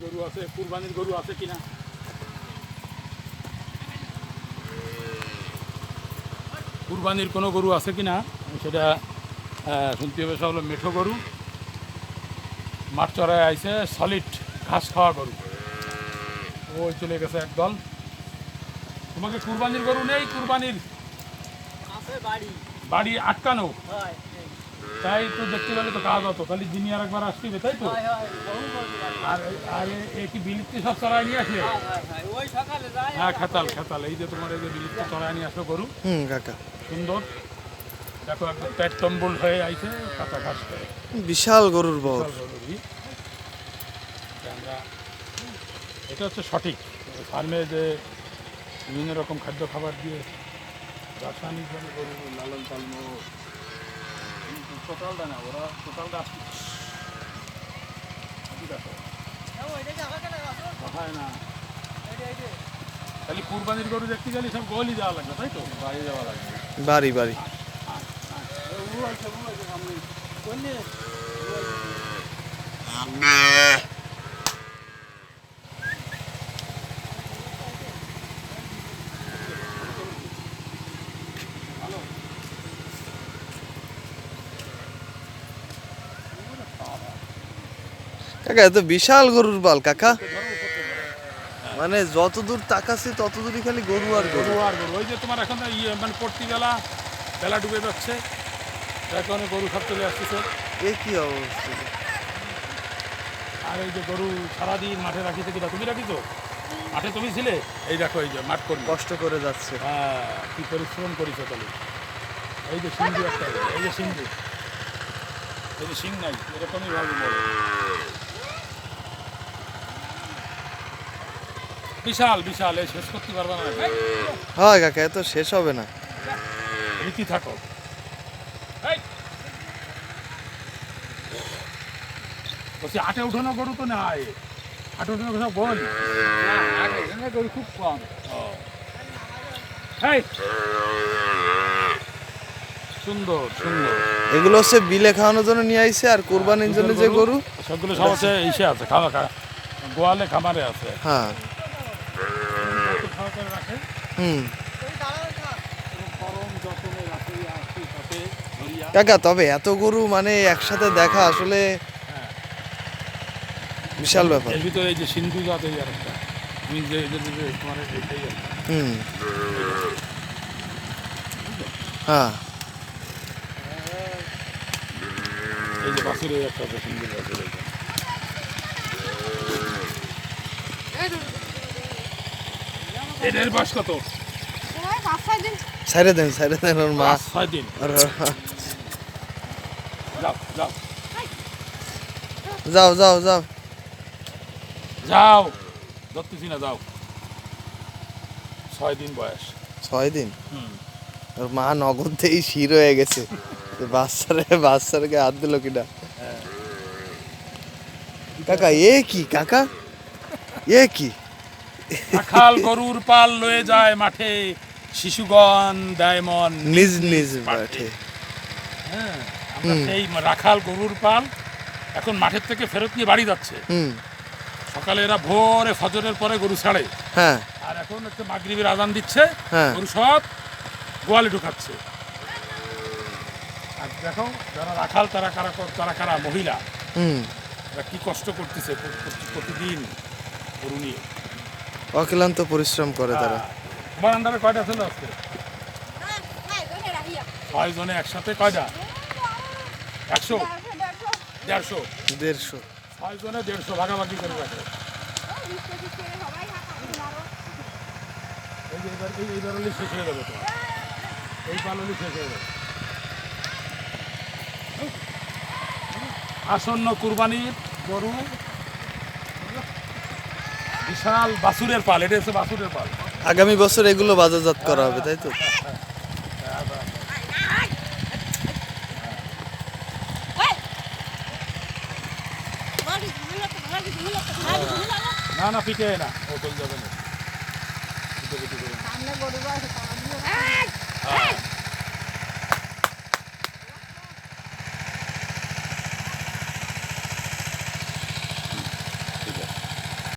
গরু আছে কুরবানির গরু আছে কিনা? কুরবানির কোনো গরু আছে কিনা? সেটা শুনতে হবে সব হলো মেঠো গরু। মাঠ চড়ায় আইছে সলিড ঘাস খাওয়া গরু। ওই চলে গেছে একদল। তোমাকে কুরবানির গরু নেই? কুরবানির বাড়ি। বাড়ি আটকানো? হয়। তাই তো দেখতে পেলে তো কাজ হতো। তাহলে দিনই আর একবার আসবে তাই তো? হয় হয় বহু। আর আর এ- কি বিলিতি সব চড়াই নিয়ে আসে? হয় হয় হয় ওই সকালে যায়। হ্যাঁ খেতাল খেতাল। এই যে তোমার এই যে বিলিতি চড়াই নিয়ে আসো গরু। হুম কাকা। সুন্দর। দেখো একদম পেট টম্বল হয়ে আইছে কাঁচা ঘাস বিশাল গরুর আমরা এটা হচ্ছে সঠিক। ফার্মে যে বিভিন্ন রকম খাদ্য খাবার দিয়ে রাসায়নিকভাবে গরু লালন পালন টোটালটা না ওরা টোটালটা আসছে দেখো কথায় না? খালি কুরবানির গরু দেখতে গেলে সব গলি যাওয়া লাগবে তাই তো? বাড়ি যাওয়া লাগবে। বাড়ি বাড়ি। সামনে। কোনে? কাকা এত বিশাল গরুর বাল কাকা। মানে যত দূর তাকাচ্ছি তত দূরই খালি গরু আর গরু। আর গরু। ওই যে তোমার এখন ইয়ে মানে পড়তি বেলা বেলা ডুবে যাচ্ছে। কারণে গরু সব চলে আসতেছে। এ কি অবস্থা? আর এই যে গরু সারাদিন মাঠে রাখিছে কিনা তুমি রাখিছো মাঠে তুমি ছিলে? এই দেখো এই যে মাঠ করবি কষ্ট করে যাচ্ছে। হ্যাঁ কি পরিশ্রম করেছ তাহলে এই যে সিন্ধু একটা এই যে সিন্ধু। এই যে সিং নাই এরকমই ভাবে বলো। বিশাল বিশাল এই শেষ করতে পারবে না। হয় কাকা এত শেষ হবে না। রীতি থাকো! বলছি আটে উঠানো গরু তো নাই। আটে উঠানো সব গোল গরু খুব কম! সুন্দর সুন্দর। এগুলো হচ্ছে বিলে খাওয়ানোর জন্য নিয়ে আইছে আর কোরবানির জন্য যে গরু। সবগুলো সব আছে ইসে আছে খাওয়া গোয়ালে খামারে আছে। হ্যাঁ। করে রাখে হুম। কাকা তবে এত গরু মানে একসাথে দেখা আসলে বিশাল ব্যাপার। এর ভিতরে এই যে সিন্ধু জাত এই তুমি যে যে যে তোমার হুম। হ্যাঁ। এই যে বাসুরের একটা আছে সুন্দর এটার বয়স কত? ছাইড়ে দেন। ছাইড়ে দেন ওর মা। ছয় দিন। আর ওর মা। যাও যাও। যাও যাও যাও। যাও। ধরতেছি না যাও। ছয় দিন বয়স। ছয় দিন? হুম। ওর মা নগদেই শির হয়ে গেছে। বাচ্চারে বাচ্চারকে হাত দিল কিনা? কাকা এ কি কাকা? এ কি? রাখাল গরুর পাল লয়ে যায় মাঠে শিশুগণ ডায়মন্ড নিজ নিজ মাঠে। হ্যাঁ আমরা সেই রাখাল গরুর পাল এখন মাঠের থেকে ফেরত নিয়ে বাড়ি যাচ্ছে। সকালে এরা ভোরে ফজরের পরে গরু ছাড়ে। হ্যাঁ। আর এখন একটা মাগরিবের আজান দিচ্ছে হ্যাঁ। গরু সব গোয়ালে ঢুকাচ্ছে। আর দেখো যারা রাখাল তারা কারা তারা কারা মহিলা? কি কষ্ট করতেছে প্রতি- প্রতি- প্রতিদিন গরু নিয়ে? অক্লান্ত পরিশ্রম করে তারা। তোমার আন্ডারে কয়টা ছিল আজকে? ছয় জনে একসাথে কয়টা? একশো? দেড়শো? দেড়শো। ছয় জনে দেড়শো ভাগাভাগি করে রাখে এই যে এবার এই হলে শেষ হয়ে যাবে তোমার। এই পাল হলে শেষ হয়ে যাবে। আসন্ন কুরবানির গরু বিশাল বাসুরের পাল এটা হচ্ছে বাসুরের পাল। আগামী বছর এগুলো বাজারজাত করা হবে তাই তো? না না পিঠে না ও চলে যাবে না।